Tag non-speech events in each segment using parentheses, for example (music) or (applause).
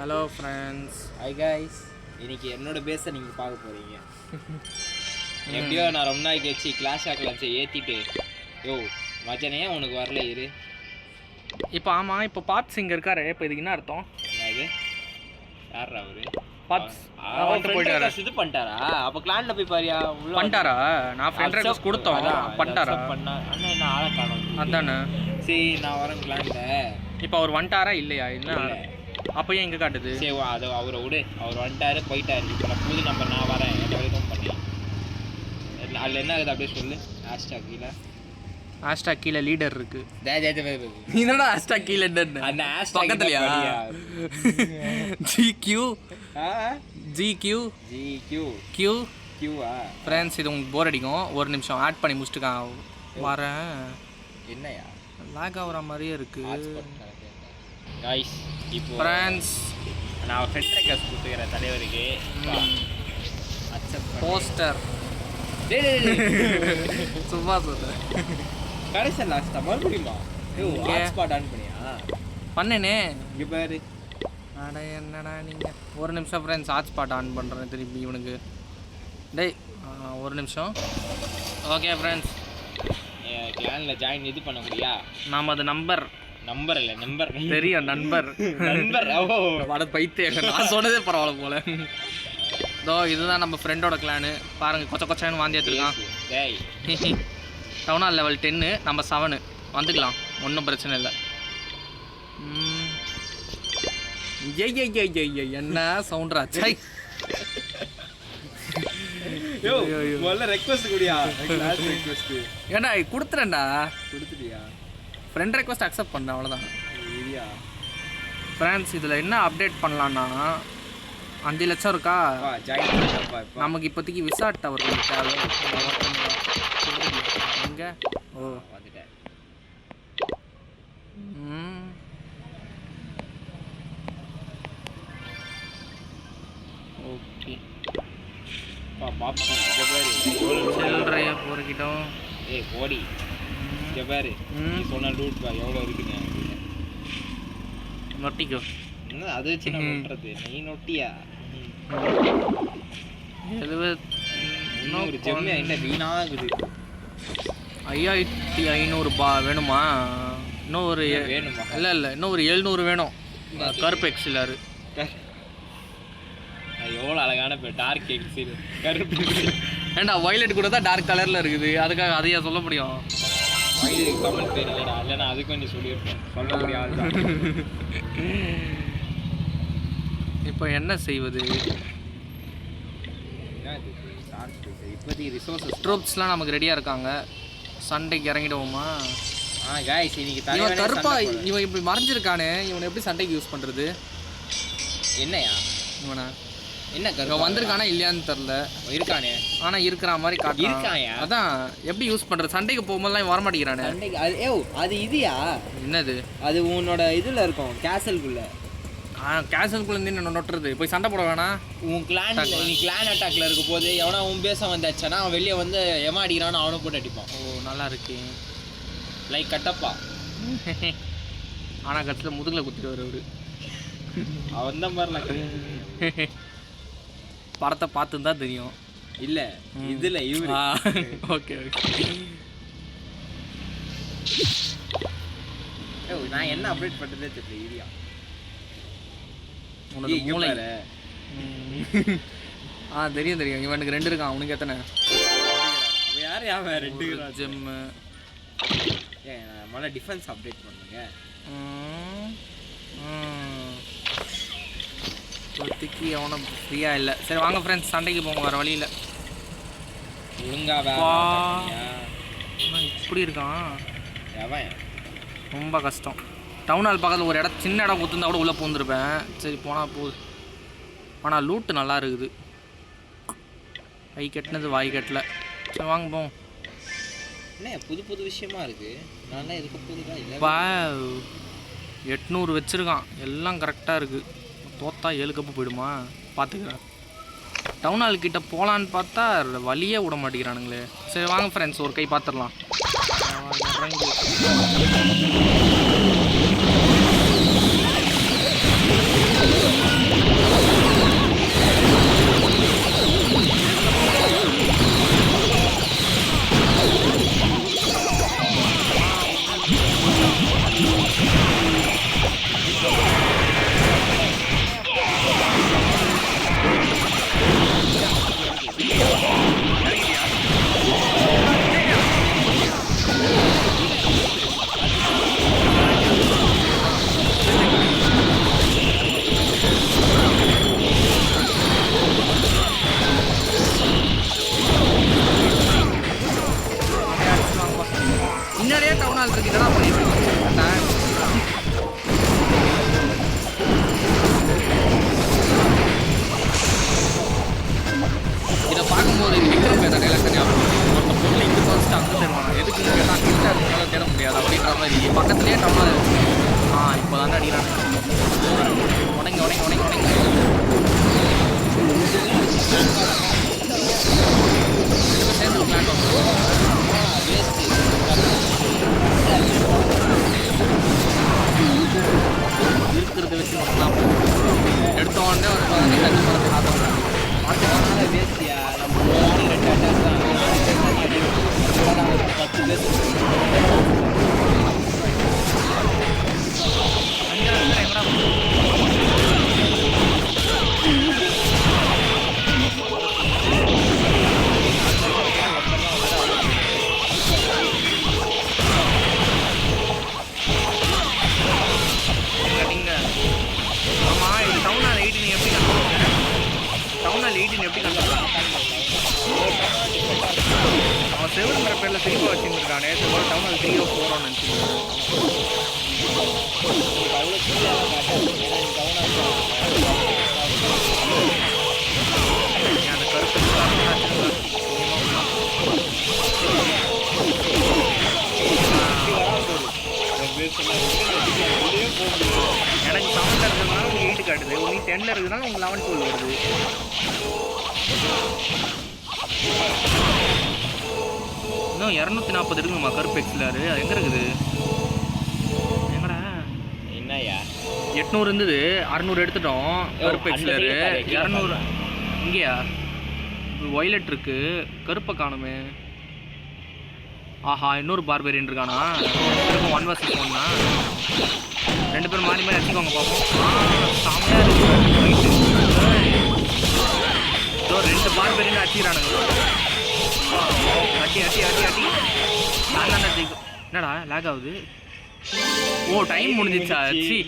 Hello friends hi guys இன்னைக்கு என்னோட பேஸை நீங்கள் பார்க்க போகிறீங்க (laughs) எப்படியோ நான் ரொம்ப நாளைக்கு கழிச்சு கிளாஸ் ஆக்கலாச்சு ஏற்றிட்டு யோ மச்சனே உனக்கு வரல இரு. இப்போ ஆமாம் இப்போ பாத் சிங் இருக்காரு. இப்போ இதுக்கு என்ன அர்த்தம்? என்னது? யாரா அவரு? போயிட்டாரு. request இது பண்ணிட்டாரா? அப்போ கிளான்ல போய் பாரியா? பண்ணிட்டாரா? நான் ஃப்ரெண்ட் ரெக்வஸ்ட் கொடுத்தோம். பண்ணிட்டாரா? பண்ணா அண்ணா என்ன ஆளை காணோம்? அதானே. சரி நான் வரேன் கிளான்ல இப்போ அவர் வந்துட்டாரா? இல்லையா? என்ன இல்ல. அப்போ ஏன் எங்கே காட்டுது? சரி வா, அது அவரை விடு. அவர் வந்துட்டாரு போயிட்டாரு. இப்போ புது நம்பர் நான் வரேன். என்ன வரைக்கும் பண்ணலாம் அதில் என்ன ஆகுது அப்படியே சொல்லு. ஹேஷ்டாக் கீழே. ஹேஷ்டாக் கீழே லீடர் இருக்கு. என்னடா ஹேஷ்டாக் கீழே என்னன்னு அந்த hashtag பக்கத்துலயா? ஜி கியூ ஆ? G Q G Q Q கியூவா friends இது உங்களுக்கு போர் அடிக்கும். ஒரு நிமிஷம் ஆட் பண்ணி முடிச்சுட்டுக்கான் வரேன். என்னையா? லாக் ஆகுற மாதிரியே இருக்கு. காய்ஸ் இப்போ ஃப்ரெண்ட்ஸ் நான் ஃப்ரெண்ட் ரெக்வஸ்ட் கொடுத்துக்கிறேன் தலைவருக்கு. போஸ்டர் (laughs) சும்மா சொல்றேன் கடைசி லாஸ்டா மறுபடியுமா. ஹாட்ஸ்பாட் ஆன் பண்ணியா? பண்ணனே. இங்க பாரு. அட என்னடா நீங்கள் ஒரு நிமிஷம் ஃப்ரெண்ட்ஸ் ஹாட்ஸ்பாட் ஆன் பண்ணுறேன் திருப்பி இவனுக்கு. டேய் ஒரு நிமிஷம். ஓகே ஃப்ரெண்ட்ஸ் கிளான்ல ஜாயின் இது பண்ண முடியா? நாம் அது நம்பர் நம்பர் இல்ல நம்பர் தெரியும் நண்பர். நண்பர் ஓ. வட பைத்தே நான் சொன்னதே பரவாயில்ல போல. இதோ இதுதான் நம்ம ஃப்ரெண்டோட கிளானு பாருங்க கொச்ச கொச்சான்னு வாந்தி எடுத்துருக்கான். டேய். டவுனால் லெவல் டென்னு நம்ம செவனு வந்துக்கலாம் ஒன்றும் பிரச்சனை இல்லை. என்ன சவுண்ட்ரா சை. ஏண்டா கொடுத்துறேன்டா கொடுத்துட்டியா? ஃப்ரெண்ட் ரெக்வஸ்ட் அக்செப்ட் பண்ணேன் அவ்வளோதான் ஃப்ரெண்ட்ஸ் இதில் என்ன அப்டேட் பண்ணலான்னா அஞ்சு லட்சம் இருக்கா? நமக்கு இப்போதைக்கு விசா டவர் தேவை? எங்கே? ஓ. வந்துட்டேன். ஓகே. பா பாப்ஸ் சில்லறைய பொறுக்கிட்டோம் ஏய் போடி. இங்க பாரு. நீ சொன்ன ரூட் பா எவ்வளவு இருக்குன்னு எனக்கு நொட்டிக்கோ. என்ன அதை வச்சு நான் பண்றது நீ நொட்டியா? எழுபத் இன்னும் ஒரு ஜெம்மி என்ன வீணாகுது. ஐயாயிரத்தி ஐநூறுபா வேணுமா? இன்னும் ஒரு வேணுமா? இல்லை இல்லை இன்னும் ஒரு எழுநூறு வேணும். கருப்பு எக்ஸிலாரு. அது எவ்வளோ அழகான பேர் டார்க் எக்ஸில். கருப்பு ஏண்டா வயலட் கூட தான் டார்க் கலரில் இருக்குது. அதுக்காக அதையா சொல்ல முடியும்? கமல் பேர் இல்லைடா. இல்லைனா அதுக்கும் நீ சொல்லியிருப்பேன் சொல்ல முடியாது இப்போ என்ன செய்வது? இப்போதைக்கு ரிசோர்ஸஸ் ட்ரூப்ஸ்லாம் நமக்கு ரெடியாக இருக்காங்க. சண்டைக்கு இறங்கிடுவோமா? ஆ காய்ஸ் இன்னைக்கு இவன் கருப்பா. இவன் இப்படி மறைஞ்சிருக்கானே. இவனை எப்படி சண்டைக்கு யூஸ் பண்ணுறது என்னையா? இவனை. என்ன கருப்பா வந்திருக்கானா இல்லையான்னு தெரில இருக்கானே. ஆனால் இருக்கிற மாதிரி காட்டுறான். இருக்காயா? அதான் எப்படி யூஸ் பண்ணுறது சண்டைக்கு போகும்போதெல்லாம் வரமாட்டேங்கிறானே. சண்டைக்கு அது ஏ அது இதுயா? என்னது? அது உன்னோட இதுல இருக்கும் கேசல்குள்ள கேசல்குள்ள என்ன நொட்டுறது. போய் சண்டை போட வேணாம். உன் கிளான் நீ கிளான் அட்டாக்ல இருக்க போது எவனா உன் பேச வந்தாச்சுன்னா அவன் வெளியே வந்து எவன் அடிக்கிறான்னு அவனை போட்டு அடிப்பான். ஓ நல்லா இருக்கு. லைக் கட்டப்பா. ஆனால் கடைசியில் முதுகில் குத்திட்டு வருவார் அவன் தான் பாருல (laughs) படத்தை பார்த்து தான் தெரியும். இல்ல இதுல இவரு. Okay okay. நான் என்ன அப்டேட் பண்றதே தெரியல இரியா உனது மூளை. ஆ தெரியும் தெரியும். இவனுக்கு ரெண்டு இருக்கான் அவனுக்கு எத்தனை? யாரு? அவன் ரெண்டு ஜெம்மு நான் முதல்ல டிஃபென்ஸ் அப்டேட் பண்ணுங்க. இப்போதைக்கு அவனும் ஃப்ரீயாக இல்லை. சரி வாங்க ஃப்ரெண்ட்ஸ் சண்டைக்கு போங்க வேறு வழியில் ஒழுங்கா வேலை வா. பார்க்கறியா? இப்படி இருக்கான்? ரொம்ப கஷ்டம். டவுன் ஹால் பக்கத்தில் ஒரு இடம் சின்ன இடம் கொடுத்துருந்தா கூட உள்ளே பூந்துருப்பேன். சரி போனால் போகுது ஆனால் லூட்டு நல்லா இருக்குது. கை கட்டினது வாய் கட்டல. சரி வாங்க போவோம். என்ன புது புது விஷயமா இருக்கு? நான் இருக்க வா. எட்நூறு வச்சுருக்கான். எல்லாம் கரெக்டாக இருக்குது தோத்தா ஏழு கப்பு போயிடுமா? பார்த்துக்கிறேன் டவுன் ஹால் கிட்ட போகலான்னு பார்த்தா வழியே விட மாட்டேங்கிறானுங்களே. சரி வாங்க ஃப்ரெண்ட்ஸ் ஒரு கை பார்த்துடலாம் இப்போ உடங்க உடங்க உடங்க உடங்க. சேர்ந்து பிளான் இருக்கிறத வச்சு எடுத்த உடனே ஒரு பதினஞ்சு டவுன் எயிட்டின் எப்படி கண்டுபிடிச்ச? அவன் செவருங்கிற பேரில் திரும்ப வச்சுருக்கானே செவ்வளோ டவுன் அது த்ரீ ஓ ஃபோரோன்னு நினச்சிருக்கேன் அந்த கருத்து காட்டுது. உங்களுக்கு டென்னில் இருக்கிறதுனால உங்களுக்கு லெவன் டுவெல் வருது. இன்னும் இரநூத்தி நாற்பது இருக்குங்கம்மா கருப்பு எக்ஸ்லாரு அது எங்கே இருக்குது? எங்கடா? என்னய்யா? எட்நூறு இருந்தது. அறநூறு எடுத்துட்டோம். கருப்பு எக்ஸ்லாரு இரநூறு. இங்கேயா? ஒய்லட் இருக்கு. கருப்பை காணுமே. ஆஹா இன்னொரு பார்பேரியன் இருக்கானா? திரும்ப ஒன் வர்சஸ் ஒன்னா ரெண்டு பேரும் மாறி மாறி அடிச்சுக்கோங்க பார்ப்போம் செம்மையாக இருக்குது இதோ ரெண்டு பார்பேரியன் அடிச்சுக்கிறானுங்க. அட்டி அட்டி அட்டி அட்டி நான் தான் ஜெயிக்கும். என்னடா லேக் ஆகுது? ஓ டைம் முடிஞ்சிச்சா? சி.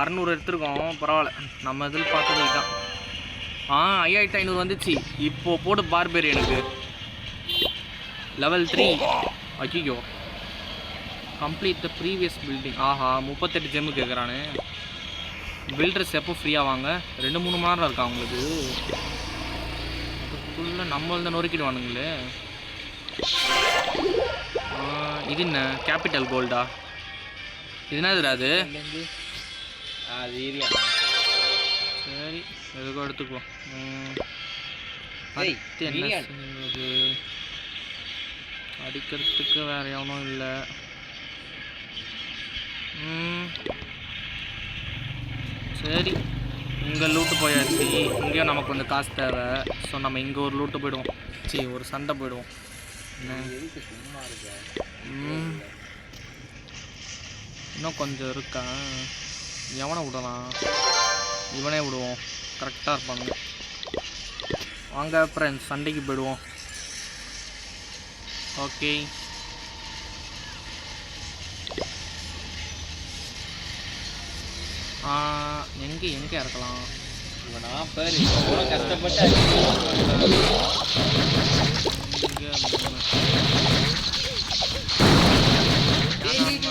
அறநூறு எடுத்திருக்கோம். பரவாயில்ல. நம்ம இதில் பார்த்தது இதுதான். ஆ ஐயாயிரத்தி ஐநூறு வந்துச்சு. இப்போது போடு பார்பேர் எனக்கு. லெவல் த்ரீ ஐயோ கம்ப்ளீட் த ப்ரீவியஸ் பில்டிங் ஆஹா முப்பத்தெட்டு ஜெம்மு கேட்குறானே பில்டர்ஸ் எப்போ ஃப்ரீயாக வாங்க? ரெண்டு மூணு மணி நேரம் இருக்கா அவங்களுக்கு அதுக்குள்ளே நம்ம வந்து நொறுக்கிடுவானுங்களே இது என்ன? கேபிட்டல் கோல்டா இது என்னதுடா அது? அது ஏரியா சரி எதுக்கோ எடுத்துக்குவோம் அடுத்து என்ன அடிக்கிறதுக்கு வேற எவனும் இல்லை. சரி. இங்கே லூட்டு போயாச்சு. இங்கேயும் நமக்கு கொஞ்சம் காசு தேவை. ஸோ நம்ம இங்கே ஒரு லூட்டு போயிடுவோம். சரி ஒரு சண்டை போயிடுவோம். இன்னும் கொஞ்சம் இருக்கா? எவனை விடலாம்? இவனே விடுவோம். கரெக்டாக இருப்பாங்க வாங்க ஃப்ரெண்ட்ஸ் சண்டைக்கு போயிடுவோம். ஓகே எங்கே எங்கே இறக்கலாம் நான் பாரு கஷ்டப்பட்டு. இங்கே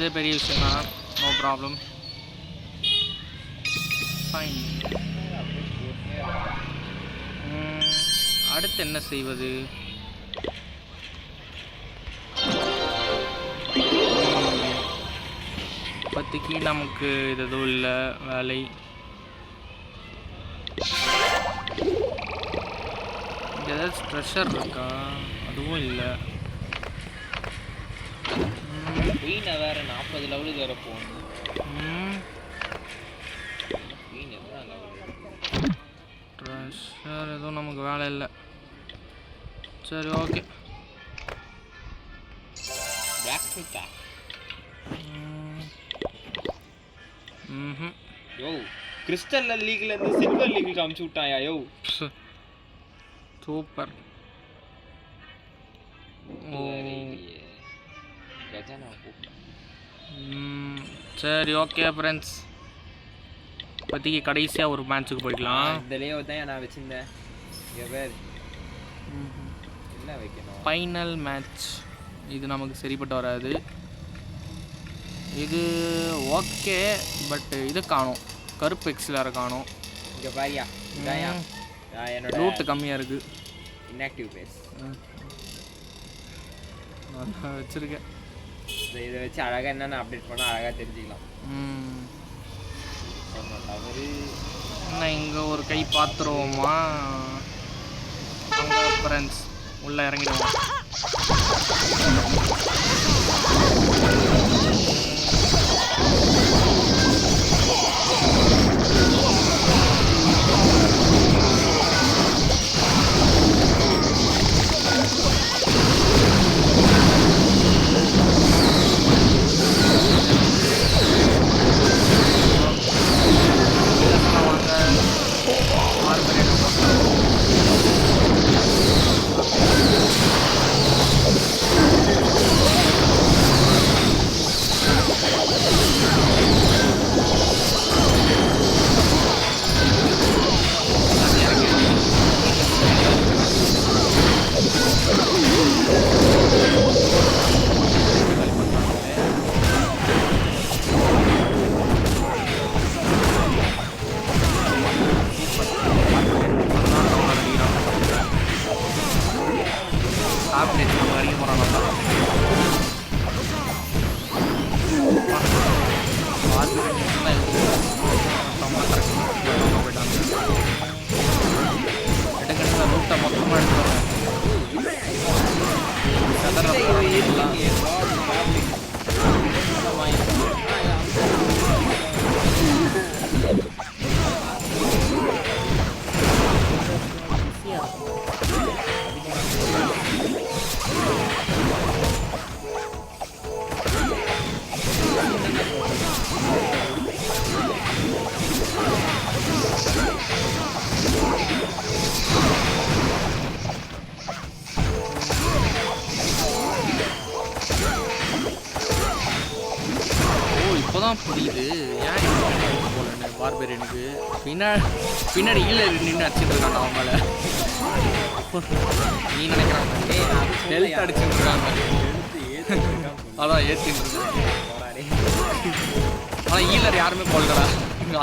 பண்ணுறதே பெரிய விஷயம் தான் நோ ப்ராப்ளம் ஃபைன் அடுத்து என்ன செய்வது? பத்துக்கு நமக்கு இது எதுவும் இல்லை வேலை. ஏதாச்சும் ப்ரெஷர் இருக்கா? அதுவும் இல்லை. குயினை வேற நாற்பது லெவலுக்கு வேற போகணும் ட்ரெஷர் எதுவும் நமக்கு வேலை இல்லை. சரி ஓகே பிளாக் ஃப்ரூட்டா ம் யோ கிறிஸ்டல் லீக்ல இருந்து சில்வர் லீக்கு அமுச்சு விட்டாயா யோ சூப்பர். ஓ. கஜானா கூப்பிட்டேன் சரி ஓகே ஃப்ரெண்ட்ஸ் இப்போதைக்கு கடைசியாக ஒரு மேட்ச்சுக்கு போய்க்கலாம். இந்த லேயோ தான் நான் வச்சிருந்தேன். பேர். என்ன வைக்கணும்? ஃபைனல் மேட்ச் இது நமக்கு சரிப்பட்டு வராது. இது ஓகே பட் இது காணும். கருப்பு எக்ஸிலரை காணும்? இங்க பாரியா. நான் என்னோட ரூட்டு கம்மியாக இருக்குது இன்ஆக்டிவ் பேஸ் நல்லா வச்சுருக்கேன். இதை வச்சு அழகாக என்னென்ன அப்டேட் பண்ணால் அழகாக தெரிஞ்சுக்கலாம். தவறு. இங்கே ஒரு கை பார்த்துருவோமா ஃப்ரெண்ட்ஸ் உள்ளே இறங்கிடுவோம். பின்னாடி பின்னாடி ஈழ நின்று அடிச்சுட்டு இருக்காங்க மேலே நீ நினைக்கிறாங்க ஹெல்த் அடிச்சுட்டு இருக்காங்க. அதான் ஏற்றிட்டு இருக்காங்க. ஆனால் ஈழர் யாருமே கொள்ளடா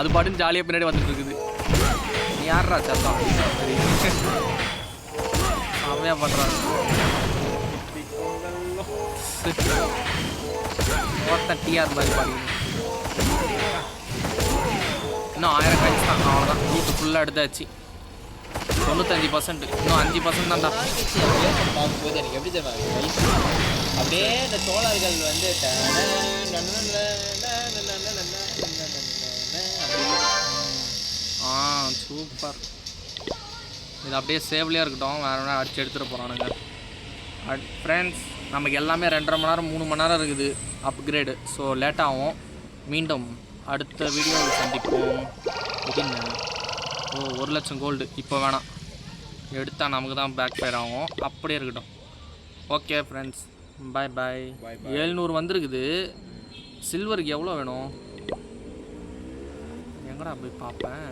அது பாட்டுன்னு ஜாலியாக பின்னாடி வந்துட்டு இருக்குது. நீ யாரா சத்தம்? செம்மையாக பண்ணுறாங்க ஒருத்தன் டிஆர் மாதிரி பாருங்க இன்னும் ஆயிரம் காய்ச்சி தான் அவ்வளோதான் ரூட்டு ஃபுல்லாக எடுத்தாச்சு தொண்ணூத்தஞ்சு பர்சன்ட் இன்னும் அஞ்சு பர்சன்ட் தான்டா பார்க்கும்போது எனக்கு எப்படி தெரியும் அப்படியே இந்த சோழர்கள் வந்து ஆ சூப்பர் இது அப்படியே சேவ்லியாக இருக்கட்டும் வேறு வேணா அடிச்சு எடுத்துகிட்டு போகிறானுங்க ஃப்ரெண்ட்ஸ் நமக்கு எல்லாமே ரெண்டரை மணி நேரம் மூணு மணி நேரம் இருக்குது அப்கிரேடு ஸோ லேட்டாகும் மீண்டும் அடுத்த வீடியோவில் சந்திப்போம். இது ஓ ஒரு லட்சம் கோல்டு இப்போ வேணாம். எடுத்தால் நமக்கு தான் பேக் ஃபயர் ஆகும். அப்படியே இருக்கட்டும். ஓகே ஃப்ரெண்ட்ஸ் பாய் பாய் ஏழ்நூறு வந்திருக்குது. சில்வருக்கு எவ்வளோ வேணும்? எங்கடா போய் பார்ப்பேன்?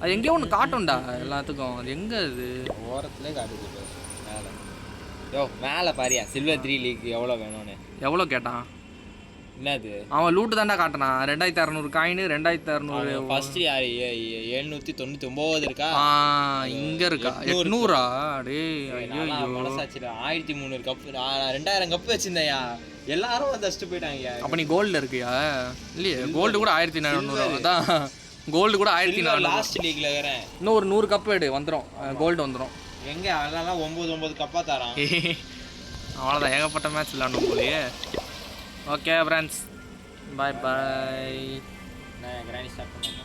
அது எங்கேயோ ஒன்று காட்டும்டா எல்லாத்துக்கும். அது எங்கே அது? ஓரத்துலேயே காட்டுது மேலே. யோ மேலே பாரியா? சில்வர் த்ரீ லீக் எவ்வளோ வேணும்னு? எவ்வளோ கேட்டான்? என்னது? அவன் லூட்டு தாண்டா காட்டினான் ரெண்டாயிரத்தி அறநூறு காயின் ரெண்டாயிரத்தி அறநூறு ஃபர்ஸ்ட் யாரு? எழுநூத்தி தொண்ணூத்தி ஒன்பது இருக்கா? ஆ இங்க இருக்கா? எட்நூறா டேய் ஐயோ மனசாட்சியில ஆயிரத்தி முந்நூறு கப்பு ரெண்டாயிரம் கப்பு வச்சிருந்தேயா எல்லாரும் வந்து போயிட்டாங்க. அப்ப நீ கோல்டில் இருக்கியா? இல்லையே கோல்டு கூட ஆயிரத்தி நானூறு அதான். கோல்டு கூட ஆயிரத்தி நானூறு. லாஸ்ட் லீக்ல இருக்கிறேன் இன்னும் ஒரு நூறு கப்பு எடு வந்துடும் கோல்டு வந்துடும் எங்க அதெல்லாம் ஒன்பது ஒன்பது கப்பா தரான். அவ்வளோதான் ஏகப்பட்ட மேட்ச் விளாண்டோம் போலயே. ஓகே ஃப்ரெண்ட்ஸ் பாய் பாய் நான் கிராண்டி ஸ்டார்ட் பண்ணுறேன்